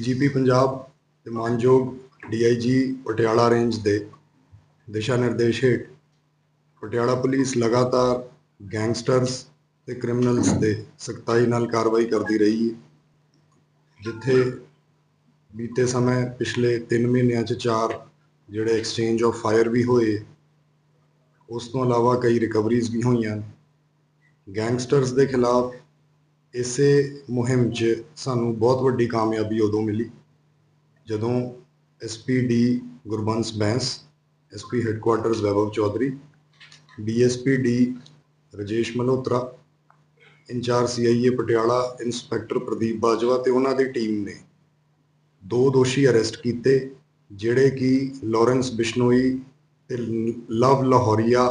DGP Punjab ਤੇ ਮਾਨਯੋਗ DIG Patiala range ਦੇ ਦਿਸ਼ਾ ਨਿਰਦੇਸ਼ ਹੇਠ ਪਟਿਆਲਾ ਪੁਲਿਸ ਲਗਾਤਾਰ ਗੈਂਗਸਟਰਸ ਤੇ ਕ੍ਰਿਮੀਨਲਸ ਦੇ ਸਖਤਾਈ ਨਾਲ ਕਾਰਵਾਈ ਕਰਦੀ ਰਹੀ ਹੈ, ਜਿੱਥੇ ਬੀਤੇ ਸਮੇਂ ਪਿਛਲੇ 3 ਮਹੀਨਿਆਂ 'ਚ ਚਾਰ ਜਿਹੜੇ ਐਕਸਚੇਂਜ ਆਫ ਫਾਇਰ ਵੀ ਹੋਏ, ਉਸ ਤੋਂ ਇਲਾਵਾ ਕਈ ਰਿਕਵਰੀਜ਼ ਵੀ ਹੋਈਆਂ ਗੈਂਗਸਟਰਸ ਦੇ ਖਿਲਾਫ ਇਸੇ ਮੁਹਿੰਮ 'ਚ ਸਾਨੂੰ ਬਹੁਤ ਵੱਡੀ ਕਾਮਯਾਬੀ ਉਦੋਂ ਮਿਲੀ, ਜਦੋਂ SPD Gurbans Bains SP headquarters Vaibhav Chaudhary DSP D Rajesh Malhotra, incharge CIA Patiala inspector Pradeep Bajwa ਤੇ ਉਹਨਾਂ ਦੀ ਟੀਮ ਨੇ ਦੋ ਦੋਸ਼ੀ ਅਰੈਸਟ ਕੀਤੇ, ਜਿਹੜੇ ਕਿ ਲਾਰੈਂਸ ਬਿਸ਼ਨੋਈ ਤੇ ਲਵ ਲਾਹੌਰੀਆ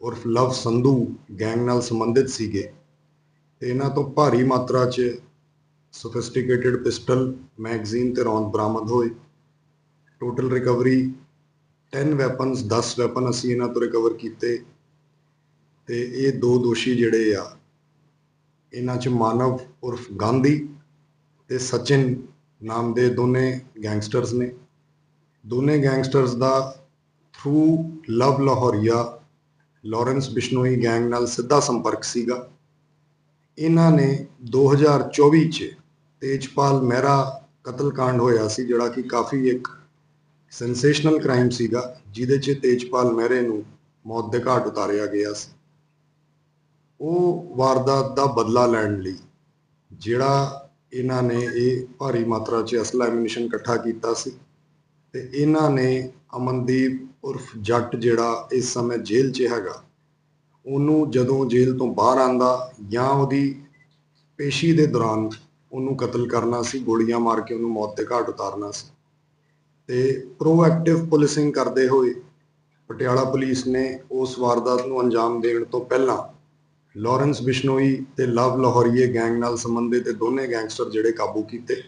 ਉਰਫ ਲਵ ਸੰਧੂ ਗੈਂਗ ਨਾਲ ਸੰਬੰਧਿਤ ਸੀਗੇ। ਤੇ ਇਹਨਾਂ ਤੋਂ ਭਾਰੀ ਮਾਤਰਾ 'ਚ ਸੋਫਿਸਟੀਕੇਟਿਡ ਪਿਸਟਲ ਮੈਗਜ਼ੀਨ ਤੇ ਰੌਂਦ ਬਰਾਮਦ ਹੋਏ। ਟੋਟਲ ਰਿਕਵਰੀ 10 ਵੈਪਨਸ 10 ਵੈਪਨ ਅਸੀਂ ਇਹਨਾਂ ਤੋਂ ਰਿਕਵਰ ਕੀਤੇ। ਤੇ ਇਹ ਦੋ ਦੋਸ਼ੀ ਜਿਹੜੇ ਆ, ਇਹਨਾਂ 'ਚ ਮਾਨਵ ਉਰਫ ਗਾਂਧੀ ਤੇ ਸਚਿਨ ਨਾਮ ਦੇ ਦੋਨੇ ਗੈਂਗਸਟਰਸ ਨੇ। ਦੋਨੇ ਗੈਂਗਸਟਰਸ ਦਾ ਥਰੂ ਲਵ ਲਾਹੌਰੀਆ, ਲਾਰੈਂਸ ਬਿਸ਼ਨੋਈ ਗੈਂਗ ਨਾਲ ਸਿੱਧਾ ਸੰਪਰਕ ਸੀਗਾ। ਇਹਨਾਂ ਨੇ 2024 ਚ ਤੇਜਪਾਲ ਮਹਿਰਾ ਕਤਲकांड ਹੋਇਆ ਸੀ, ਜਿਹੜਾ ਕਿ ਕਾਫੀ ਇੱਕ ਸੈਂਸੇਸ਼ਨਲ ਕ੍ਰਾਈਮ ਸੀਗਾ, ਜਿਹਦੇ ਚ ਤੇਜਪਾਲ ਮਹਿਰੇ ਨੂੰ ਮੌਤ ਦੇ ਘਾਟ ਉਤਾਰਿਆ ਗਿਆ ਸੀ। ਉਹ ਵਾਰਦਾਤ ਦਾ ਬਦਲਾ ਲੈਣ ਲਈ ਜਿਹੜਾ ਇਹਨਾਂ ਨੇ ਇਹ ਭਾਰੀ ਮਾਤਰਾ 'ਚ ਅਸਲਾ ਐਮੂਨੀਸ਼ਨ ਇਕੱਠਾ ਕੀਤਾ ਸੀ ਤੇ ਇਹਨਾਂ ਨੇ ਅਮਨਦੀਪ ਉਰਫ ਜੱਟ ਜਿਹੜਾ ਇਸ ਸਮੇਂ ਜੇਲ੍ਹ 'ਚ ਹੈਗਾ ਉਹਨੂੰ ਜਦੋਂ ਜੇਲ੍ਹ ਤੋਂ ਬਾਹਰ ਆਂਦਾ ਜਾਂ ਉਹਦੀ ਪੇਸ਼ੀ ਦੇ ਦੌਰਾਨ ਉਹਨੂੰ ਕਤਲ ਕਰਨਾ ਸੀ, ਗੋਲੀਆਂ ਮਾਰ ਕੇ ਉਹਨੂੰ ਮੌਤ ਦੇ ਘਾਟ ਉਤਾਰਨਾ ਸੀ। ਤੇ ਪ੍ਰੋਐਕਟਿਵ ਪੁਲਿਸਿੰਗ ਕਰਦੇ ਹੋਏ ਪਟਿਆਲਾ ਪੁਲਿਸ ਨੇ ਉਸ ਵਾਰਦਾਤ ਨੂੰ ਅੰਜਾਮ ਦੇਣ ਤੋਂ ਪਹਿਲਾਂ ਲਾਰੈਂਸ ਬਿਸ਼ਨੋਈ ਤੇ ਲਵ ਲਾਹੌਰੀਏ ਗੈਂਗ ਨਾਲ ਸੰਬੰਧਿਤ ਦੋਨੇ ਗੈਂਗਸਟਰ ਜਿਹੜੇ ਕਾਬੂ ਕੀਤੇ।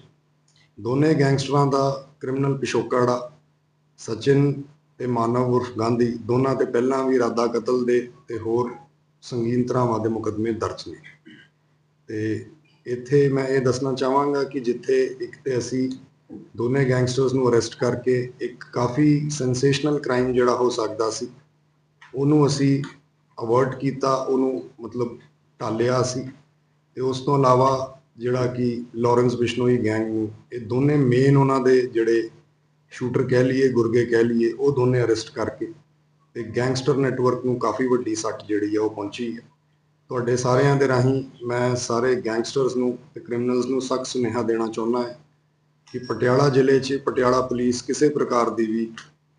ਦੋਨੇ ਗੈਂਗਸਟਰਾਂ ਦਾ ਕ੍ਰਿਮੀਨਲ ਪਿਛੋਕੜ ਸਚਿਨ ਤੇ ਮਾਨਵ ਉਰਫ ਗਾਂਧੀ ਦੋਨਾਂ ਤੇ ਪਹਿਲਾਂ ਵੀ ਇਰਾਦਾ ਕਤਲ ਦੇ ਤੇ ਹੋਰ ਸੰਗੀਨ ਧਰਾਵਾਂ ਦੇ ਮੁਕੱਦਮੇ ਦਰਜ ਨੇ। ਤੇ ਇੱਥੇ ਮੈਂ ਇਹ ਦੱਸਣਾ ਚਾਹਾਂਗਾ ਕਿ ਜਿੱਥੇ ਇੱਕ ਤੇ ਅਸੀਂ ਦੋਨੇ ਗੈਂਗਸਟਰਸ ਨੂੰ ਅਰੈਸਟ ਕਰਕੇ ਇੱਕ ਕਾਫੀ ਸੈਂਸੇਸ਼ਨਲ ਕ੍ਰਾਈਮ ਜਿਹੜਾ ਹੋ ਸਕਦਾ ਸੀ, ਉਹਨੂੰ ਅਸੀਂ ਅਵਰਟ ਕੀਤਾ, ਉਹਨੂੰ ਮਤਲਬ ਟਾਲਿਆ ਸੀ ਤੇ ਉਸ ਤੋਂ ਇਲਾਵਾ ਜਿਹੜਾ ਕਿ ਲਾਰੈਂਸ ਬਿਸ਼ਨੋਈ ਗੈਂਗ ਨੂੰ, ਇਹ ਦੋਨੇ ਮੇਨ ਉਹਨਾਂ ਦੇ ਜਿਹੜੇ ਸ਼ੂਟਰ ਕਹਿ ਲਈਏ, ਗੁਰਗੇ ਕਹਿ ਲਈਏ, ਉਹ ਦੋਨੇ ਅਰੈਸਟ ਕਰਕੇ ਤੇ ਗੈਂਗਸਟਰ ਨੈਟਵਰਕ ਨੂੰ ਕਾਫੀ ਵੱਡੀ ਸੱਟ ਜਿਹੜੀ ਆ ਉਹ ਪਹੁੰਚੀ ਹੈ ਤੁਹਾਡੇ ਸਾਰਿਆਂ ਦੇ ਰਾਹੀਂ ਮੈਂ ਸਾਰੇ ਗੈਂਗਸਟਰਸ ਨੂੰ ਤੇ ਕ੍ਰਿਮੀਨਲਸ ਨੂੰ ਸਖਤ ਸੁਨੇਹਾ ਦੇਣਾ ਚਾਹੁੰਦਾ ਹਾਂ ਕਿ ਪਟਿਆਲਾ ਜ਼ਿਲ੍ਹੇ 'ਚ, ਪਟਿਆਲਾ ਪੁਲਿਸ ਕਿਸੇ ਪ੍ਰਕਾਰ ਦੀ ਵੀ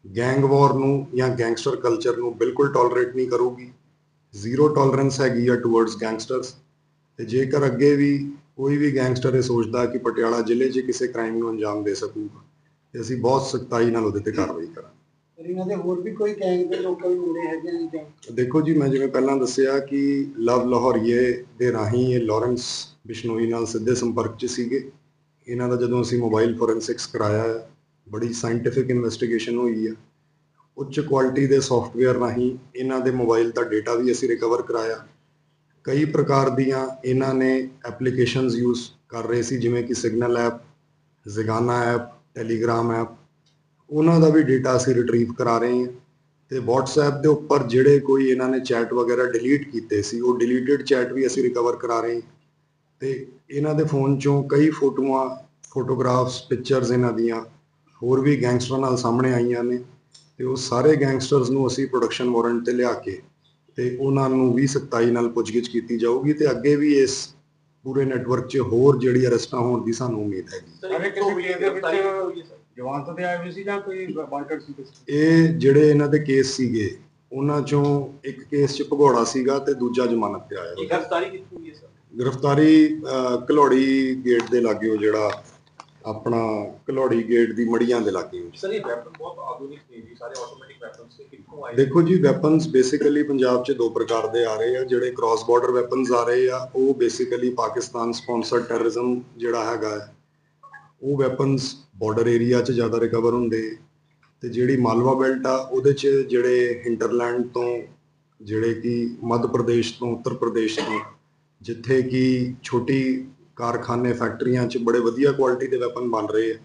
ਗੈਂਗ ਵਾਰ ਨੂੰ ਜਾਂ ਗੈਂਗਸਟਰ ਕਲਚਰ ਨੂੰ ਬਿਲਕੁਲ ਟੋਲਰੇਟ ਨਹੀਂ ਕਰੂਗੀ। ਜ਼ੀਰੋ ਟੋਲਰੈਂਸ ਹੈਗੀ ਆ ਟੁਵਰਡਸ ਗੈਂਗਸਟਰਸ ਤੇ ਜੇਕਰ ਅੱਗੇ ਵੀ ਕੋਈ ਵੀ ਗੈਂਗਸਟਰ ਇਹ ਸੋਚਦਾ ਕਿ ਪਟਿਆਲਾ ਜ਼ਿਲ੍ਹੇ 'ਚ ਕਿਸੇ ਕ੍ਰਾਈਮ ਨੂੰ ਅੰਜਾਮ ਦੇ ਸਕੂਗਾ ਤੇ ਅਸੀਂ ਬਹੁਤ ਸਖਤਾਈ ਨਾਲ ਉਹਦੇ ਤੇ ਕਾਰਵਾਈ ਕਰਾਂਗੇ। ਪਰ ਇਹਨਾਂ ਦੇ ਹੋਰ ਵੀ ਕੋਈ ਗੈਂਗ ਦੇ ਲੋਕਲ ਮੁੰਡੇ ਹੈਗੇ ਨੇ ਜਾਂ? ਦੇਖੋ ਜੀ ਮੈਂ ਜਿਵੇਂ ਪਹਿਲਾਂ ਦੱਸਿਆ ਕਿ ਲਵ ਲਾਹੌਰੀਏ ਦੇ ਰਾਹੀਂ ਇਹ ਲਾਰੈਂਸ ਬਿਸ਼ਨੋਈ ਨਾਲ ਸਿੱਧੇ ਸੰਪਰਕ 'ਚ ਸੀਗੇ। ਇਹਨਾਂ ਦਾ ਜਦੋਂ ਅਸੀਂ ਮੋਬਾਈਲ ਫੋਰੈਂਸਿਕਸ ਕਰਾਇਆ ਹੈ, ਬੜੀ ਸਾਇੰਟੀਫਿਕ ਇਨਵੈਸਟੀਗੇਸ਼ਨ ਹੋਈ ਹੈ ਉੱਚ ਕੁਆਲਿਟੀ ਦੇ ਸੌਫਟਵੇਅਰ ਰਾਹੀਂ ਇਹਨਾਂ ਦੇ ਮੋਬਾਈਲ ਦਾ ਡਾਟਾ ਵੀ ਅਸੀਂ ਰਿਕਵਰ ਕਰਾਇਆ। ਕਈ ਪ੍ਰਕਾਰ ਦੀਆਂ ਇਹਨਾਂ ਨੇ ਐਪਲੀਕੇਸ਼ਨਸ ਯੂਜ਼ ਕਰ ਰਹੇ ਸੀ ਜਿਵੇਂ ਕਿ ਸਿਗਨਲ ਐਪ ਜ਼ਿਗਾਨਾ ਐਪ ਟੈਲੀਗ੍ਰਾਮ ਐਪ, ਉਹਨਾਂ ਦਾ ਵੀ ਡਾਟਾ ਅਸੀਂ ਰਿਟਰੀਵ ਕਰਾ ਰਹੇ ਹਾਂ ਤੇ WhatsApp ਦੇ ਉੱਪਰ ਜਿਹੜੇ ਕੋਈ ਇਹਨਾਂ ਨੇ ਚੈਟ ਵਗੈਰਾ ਡਿਲੀਟ ਕੀਤੇ ਸੀ, ਉਹ ਡਿਲੀਟਡ ਚੈਟ ਵੀ ਅਸੀਂ ਰਿਕਵਰ ਕਰਾ ਰਹੇ ਹਾਂ। ਤੇ ਇਹਨਾਂ ਦੇ ਫੋਨ ਚੋਂ ਕਈ ਫੋਟੋਆਂ ਫੋਟੋਗ੍ਰਾਫਸ ਪਿਕਚਰਸ ਇਹਨਾਂ ਦੀਆਂ ਹੋਰ ਵੀ ਗੈਂਗਸਟਰਾਂ ਨਾਲ ਸਾਹਮਣੇ ਆਈਆਂ ਨੇ ਤੇ ਉਹ ਸਾਰੇ ਗੈਂਗਸਟਰਸ ਨੂੰ ਅਸੀਂ ਪ੍ਰੋਡਕਸ਼ਨ ਵਾਰੰਟ ਤੇ ਲਿਆ ਕੇ ਤੇ ਉਹਨਾਂ ਨੂੰ ਵੀ ਸਖਤਾਈ ਨਾਲ ਪੁੱਛਗਿੱਛ ਕੀਤੀ ਜਾਊਗੀ ਤੇ ਅੱਗੇ ਵੀ ਇਸ ਪੂਰੇ ਨੈਟਵਰਕ 'ਚ ਹੋਰ ਜਿਹੜੀ ਅਰੈਸਟਾਂ ਹੋਣ ਦੀ ਸਾਨੂੰ ਉਮੀਦ ਹੈਗੀ। ਸਾਰੇ ਕਿਸੇ ਕੇਸ ਦੇ ਵਿੱਚ ਜਵਾਨ ਤੋਂ ਤੇ ਆਏ ਹੋਏ ਸੀ ਜਾਂ ਕੋਈ ਵਾਂਟਡ ਸੀ ਕਿਸੇ ਇਹ ਜਿਹੜੇ ਇਹਨਾਂ ਦੇ ਕੇਸ ਸੀਗੇ ਉਹਨਾਂ ਚੋਂ ਇੱਕ ਕੇਸ 'ਚ ਭਗੌੜਾ ਸੀਗਾ ਤੇ ਦੂਜਾ ਜ਼ਮਾਨਤ ਤੇ ਆਇਆ। ਗ੍ਰਿਫਤਾਰੀ ਕੀਤੀ ਹੋਈ ਹੈ ਸਰ? ਗ੍ਰਿਫਤਾਰੀ ਅਹ, ਘਲੌੜੀ ਗੇਟ ਦੇ ਲਾਗੇ ਉਹ ਜਿਹੜਾ ਆਪਣਾ ਘਲੌੜੀ ਗੇਟ ਦੀ ਮੜੀਆਂ ਦੇ ਲਾਗੇ ਹੋਈ। ਸਰ ਇਹ ਵੈਪਨ ਬਹੁਤ ਆਧੁਨਿਕ ਨੇ ਜੀ ਸਾਰੇ ਆਟੋਮੈਟਿਕ ਵੈਪਨਸ ਨੇ ਕਿੱਥੋਂ ਆਏ ਦੇਖੋ ਜੀ ਵੈਪਨਸ ਬੇਸਿਕਲੀ ਪੰਜਾਬ 'ਚ ਦੋ ਪ੍ਰਕਾਰ ਦੇ ਆ ਰਹੇ ਆ ਜਿਹੜੇ ਕ੍ਰਾਸ ਬਾਰਡਰ ਵੈਪਨਸ ਆ ਰਹੇ ਆ ਉਹ ਬੇਸਿਕਲੀ ਪਾਕਿਸਤਾਨ ਸਪਾਂਸਰਡ ਟੈਰਰਿਜ਼ਮ ਜਿਹੜਾ ਹੈਗਾ ਉਹ ਵੈਪਨਸ ਬਾਰਡਰ ਏਰੀਆ 'ਚ ਜ਼ਿਆਦਾ ਰਿਕਵਰ ਹੁੰਦੇ ਤੇ ਜਿਹੜੀ ਮਾਲਵਾ ਬੈਲਟ ਆ ਉਹਦੇ 'ਚ ਜਿਹੜੇ ਹਿੰਟਰਲੈਂਡ ਤੋਂ ਜਿਹੜੇ ਕਿ ਮੱਧ ਪ੍ਰਦੇਸ਼ ਤੋਂ ਉੱਤਰ ਪ੍ਰਦੇਸ਼ ਤੋਂ ਜਿੱਥੇ ਕਿ ਛੋਟੀ ਕਾਰਖਾਨੇ ਫੈਕਟਰੀਆਂ 'ਚ ਬੜੇ ਵਧੀਆ ਕੁਆਲਿਟੀ ਦੇ ਵੈਪਨ ਬਣ ਰਹੇ ਆ।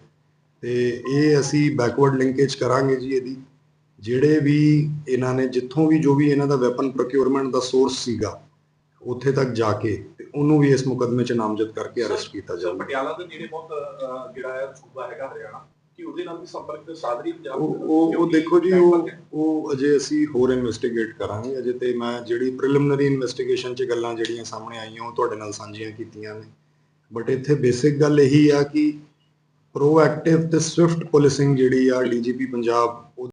ਤੇ ਇਹ ਅਸੀਂ ਬੈਕਵਰਡ ਲਿੰਕੇਜ ਕਰਾਂਗੇ ਜੀ ਇਹਦੀ। ਜਿਹੜੇ ਵੀ ਇਹਨਾਂ ਨੇ ਜਿੱਥੋਂ ਵੀ ਜੋ ਵੀ ਇਹਨਾਂ ਦਾ ਵੈਪਨ ਪ੍ਰੋਕਿਉਰਮੈਂਟ ਦਾ ਸੋਰਸ ਸੀਗਾ ਉੱਥੇ ਤੱਕ ਜਾ ਕੇ ਤੇ ਉਹਨੂੰ ਵੀ ਇਸ ਮੁਕਦਮੇ 'ਚ ਨਾਮਜ਼ਦ ਕਰਕੇ ਅਰੈਸਟ ਕੀਤਾ ਜਾਊਗਾ। ਪਟਿਆਲਾ ਦੇ ਨੇੜੇ ਬਹੁਤ ਜਿਹੜਾ ਹੈ ਸੂਬਾ ਹੈਗਾ ਹਰਿਆਣਾ। ਕਿ ਉਹਦੇ ਨਾਲ ਵੀ ਸੰਪਰਕ ਸਾਧ ਰਹੀ ਪੰਜਾਬ ਉਹ ਉਹ ਦੇਖੋ ਜੀ ਉਹ ਉਹ ਅਜੇ ਅਸੀਂ ਹੋਰ ਇਨਵੈਸਟੀਗੇਟ ਕਰਾਂਗੇ। ਅਜੇ ਤੇ ਮੈਂ ਜਿਹੜੀ ਪ੍ਰੀਲਿਮਿਨਰੀ ਇਨਵੈਸਟੀਗੇਸ਼ਨ 'ਚ ਗੱਲਾਂ ਜਿਹੜੀਆਂ ਸਾਹਮਣੇ ਆਈਆਂ ਉਹ ਤੁਹਾਡੇ ਨਾਲ ਸਾਂਝੀਆਂ ਕੀਤੀਆਂ ਨੇ। ਬਟ ਇੱਥੇ ਬੇਸਿਕ ਗੱਲ ਇਹੀ ਆ ਕਿ ਪ੍ਰੋਐਕਟਿਵ ਤੇ ਸਵਿਫਟ ਪੁਲਿਸਿੰਗ ਜਿਹੜੀ ਆ ਡੀਜੀਪੀ ਪੰਜਾਬ